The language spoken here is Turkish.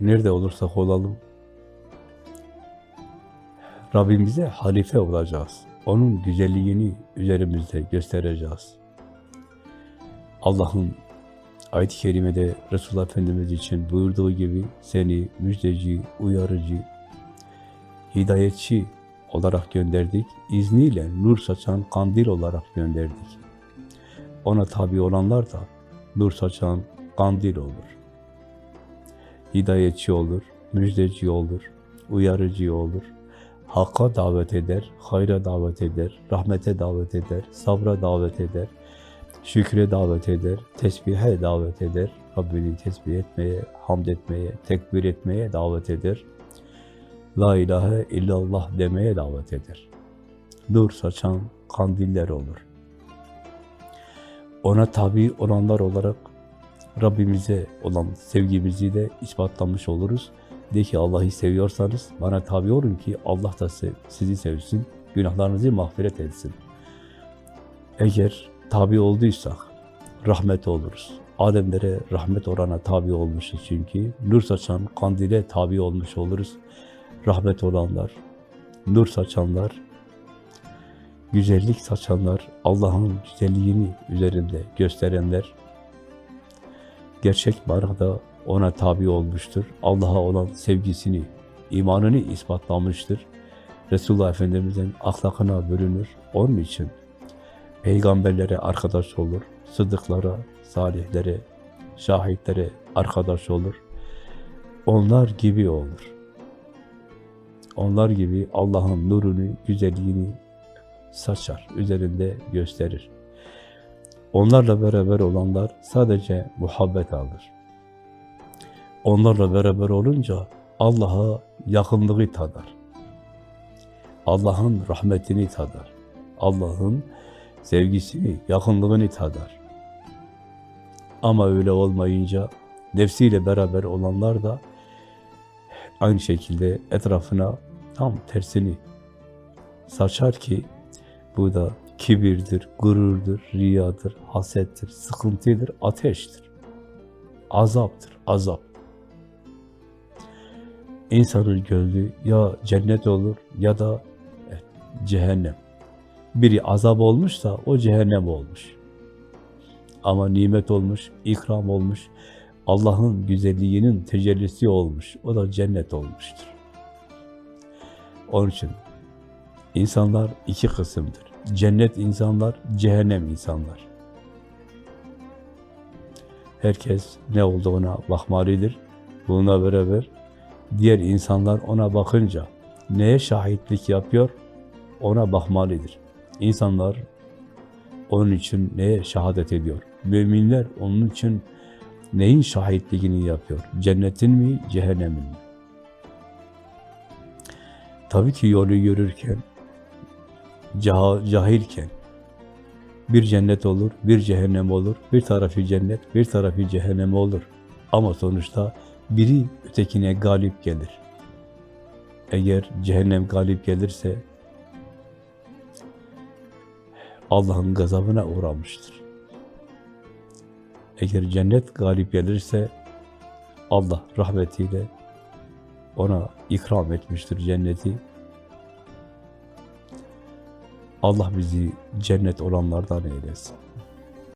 nerede olursak olalım, Rabbimize halife olacağız. Onun güzelliğini üzerimizde göstereceğiz. Allah'ın ayet-i kerimede Resulullah Efendimiz için buyurduğu gibi seni müjdeci, uyarıcı, hidayetçi olarak gönderdik. İzniyle nur saçan kandil olarak gönderdik. Ona tabi olanlar da nur saçan kandil olur. Hidayetçi olur, müjdeci olur, uyarıcı olur. Hakka davet eder, hayra davet eder, rahmete davet eder, sabra davet eder, şükre davet eder, tesbihe davet eder, Rabbini tesbih etmeye, hamd etmeye, tekbir etmeye davet eder. La ilahe illallah demeye davet eder. Nur saçan kandiller olur. Ona tabi olanlar olarak Rabbimize olan sevgimizi de ispatlamış oluruz. De ki Allah'ı seviyorsanız bana tabi olun ki Allah da sizi sevsin, günahlarınızı mağfiret etsin. Eğer tabi olduysak rahmet oluruz. Ademlere rahmet orana tabi olmuşuz çünkü. Nur saçan kandile tabi olmuş oluruz. Rahmet olanlar, nur saçanlar, güzellik saçanlar, Allah'ın güzelliğini üzerinde gösterenler, gerçek manada ona tabi olmuştur. Allah'a olan sevgisini, imanını ispatlamıştır. Resulullah Efendimiz'in ahlakına bürünür. Onun için peygamberlere arkadaş olur, sıddıklara, salihlere, şahitlere arkadaş olur. Onlar gibi olur. Onlar gibi Allah'ın nurunu, güzelliğini saçar, üzerinde gösterir. Onlarla beraber olanlar sadece muhabbet alır. Onlarla beraber olunca Allah'a yakınlığı tadar. Allah'ın rahmetini tadar. Allah'ın sevgisini, yakınlığını tadar. Ama öyle olmayınca nefsiyle beraber olanlar da aynı şekilde etrafına tam tersini saçar ki bu da kibirdir, gururdur, riyadır, hasettir, sıkıntıdır, ateştir. Azaptır, azap. İnsanın gönlü ya cennet olur ya da evet, cehennem. Biri azap olmuşsa o cehennem olmuş. Ama nimet olmuş, ikram olmuş, Allah'ın güzelliğinin tecellisi olmuş. O da cennet olmuştur. Onun için insanlar iki kısımdır. Cennet insanlar, cehennem insanlar. Herkes ne olduğuna bakmalıdır. Bununla beraber diğer insanlar ona bakınca neye şahitlik yapıyor ona bakmalıdır. İnsanlar onun için neye şehadet ediyor? Müminler onun için neyin şahitliğini yapıyor? Cennetin mi, cehennemin mi? Tabii ki yolu yürürken, caha- cahilken bir cennet olur, bir cehennem olur, bir tarafı cennet, bir tarafı cehennem olur. Ama sonuçta biri ötekine galip gelir. Eğer cehennem galip gelirse Allah'ın gazabına uğramıştır. Eğer cennet galip gelirse Allah rahmetiyle ona ikram etmiştir cenneti. Allah bizi cennet olanlardan eylesin.